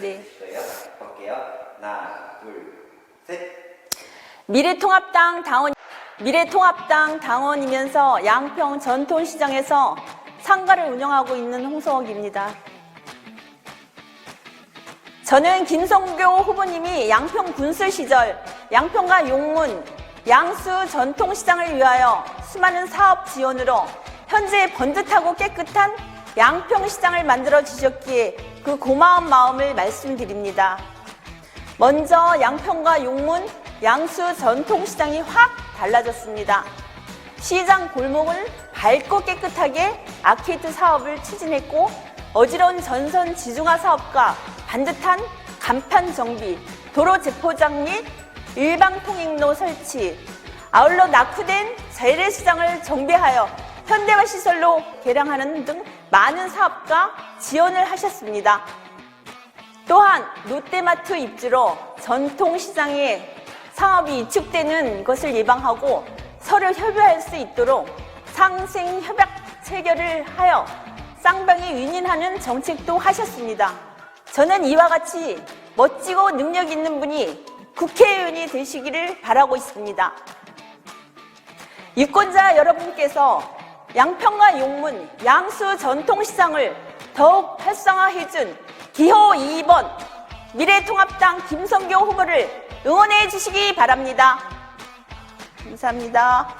네. 볼게요. 하나, 둘, 셋. 미래통합당 당원 미래통합당 당원이면서 양평 전통시장에서 상가를 운영하고 있는 홍성옥입니다. 저는 김성교 후보님이 양평 군수 시절 양평과 용문 양수 전통시장을 위하여 수많은 사업 지원으로 현재 번듯하고 깨끗한 양평시장을 만들어 주셨기에 그 고마운 마음을 말씀드립니다. 먼저 양평과 용문, 양수 전통시장이 확 달라졌습니다. 시장 골목을 밝고 깨끗하게 아케이드 사업을 추진했고 어지러운 전선 지중화 사업과 반듯한 간판 정비, 도로 재포장 및 일방 통행로 설치, 아울러 낙후된 재래시장을 정비하여 현대화 시설로 개량하는 등 많은 사업과 지원을 하셨습니다. 또한 롯데마트 입주로 전통시장에 사업이 이축되는 것을 예방하고 서로 협의할 수 있도록 상생협약 체결을 하여 쌍방이 윈윈하는 정책도 하셨습니다. 저는 이와 같이 멋지고 능력 있는 분이 국회의원이 되시기를 바라고 있습니다. 유권자 여러분께서 양평과 용문, 양수 전통시장을 더욱 활성화해준 기호 2번 미래통합당 김성교 후보를 응원해 주시기 바랍니다. 감사합니다.